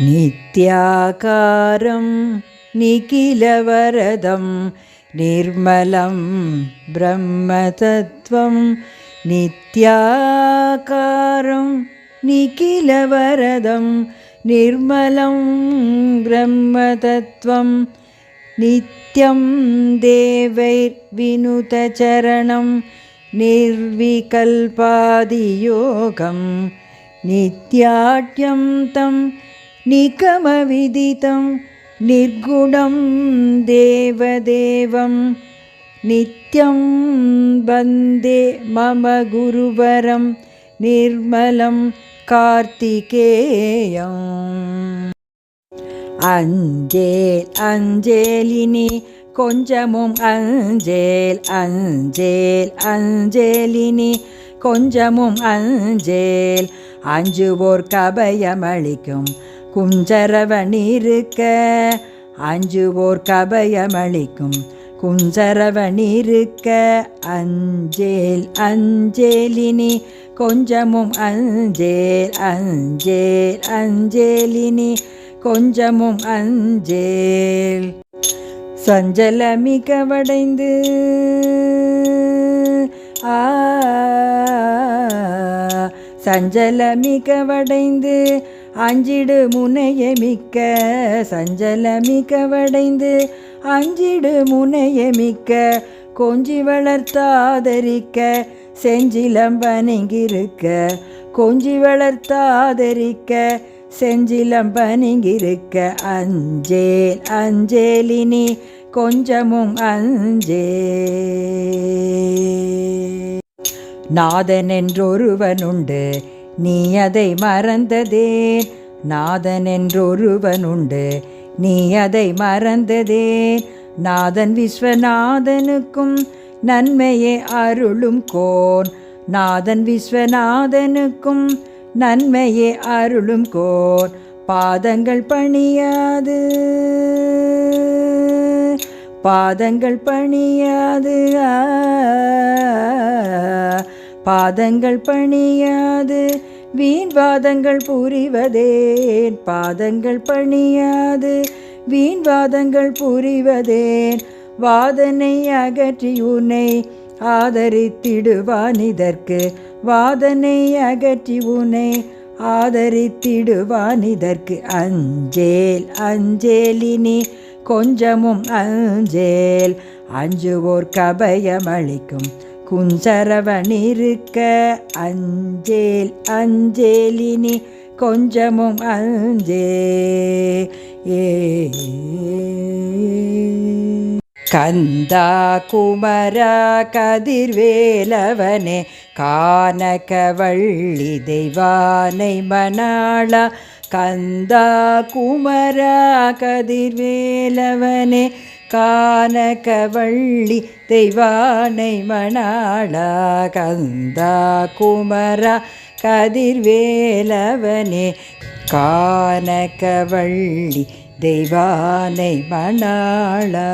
नित्याकारं निखिलवरदं निर्मलं ब्रह्मतत्त्वं नित्याकारं निखिलवरदं निर्मलं ब्रह्मतत्त्वं नित्यं देवैर्विनुतचरणं निर्विकल्पादियोगं नित्याट्यं तं निगमविदितं निर्गुणं देवदेवं नित्यं वन्दे मम गुरुवरं निर्मलं कार्तिकेयम् அஞ்சேல் அஞ்சேலினி கொஞ்சமும் அஞ்சேல் அஞ்சேல் அஞ்சேலினி கொஞ்சமும் அஞ்சேல் அஞ்சுவோர் கபயமளிக்கும். குஞ்சரவனிருக்க அஞ்சுவோர் கபயமளிக்கும். குஞ்சரவனிருக்க அஞ்சேல் அஞ்சேலினி. கொஞ்சமும் அஞ்சேல் அஞ்சேல் அஞ்சேலினி. கொஞ்சமும் அஞ்சேல். சஞ்சலமிக வடைந்து ஆ சஞ்சலமிக வடைந்து அஞ்சிடு முனையமிக்க சஞ்சலமிக வடைந்து அஞ்சிடு முனையமிக்க கொஞ்சி வளர்த்தாதரிக்க செஞ்சிலம்பனிங்கிருக்க கொஞ்சி வளர்த்தாதரிக்க செஞ்சிலம்பனிங்கிருக்க அஞ்சேல் அஞ்சேலினி கொஞ்சமும் அஞ்சே நாதன் என்றொருவனுண்டு நீ அதை மறந்ததேன் நாதன் என்றொருவனுண்டு நீ அதை மறந்ததேன் நாதன் விஸ்வநாதனுக்கும் நன்மையே அருளும் கோன் நாதன் விஸ்வநாதனுக்கும் நன்மையே அருளும் கோன் பாதங்கள் பணியாது பாதங்கள் பணியாது. ஆ, பாதங்கள் பணியாது வீண் வாதங்கள் புரிவதேன். பாதங்கள் பணியாது வீண் வாதங்கள் புரிவதேன். வாதனை அகற்றி உன்னை ஆதரித்திடுவான் இதற்கு. வாதனை அகற்றி உன்னை ஆதரித்திடுவான் இதற்கு. அஞ்சேல் அஞ்சேலினி கொஞ்சமும் அஞ்சேல். அஞ்சுவோர் கபயம் அளிக்கும் குஞ்சரவனிருக்க அஞ்சேல் அஞ்சேலினி கொஞ்சமும் அஞ்சே. கந்தா குமரா கதிர்வேலவனே கானகவள்ளி தெய்வானை மணாளா கந்தா குமரா கதிர்வேலவனே கானகவள்ளி தெய்வானை மணாளா கந்தா குமரா கதிர்வேலவனே கானகவள்ளி தெய்வானை மணாளா.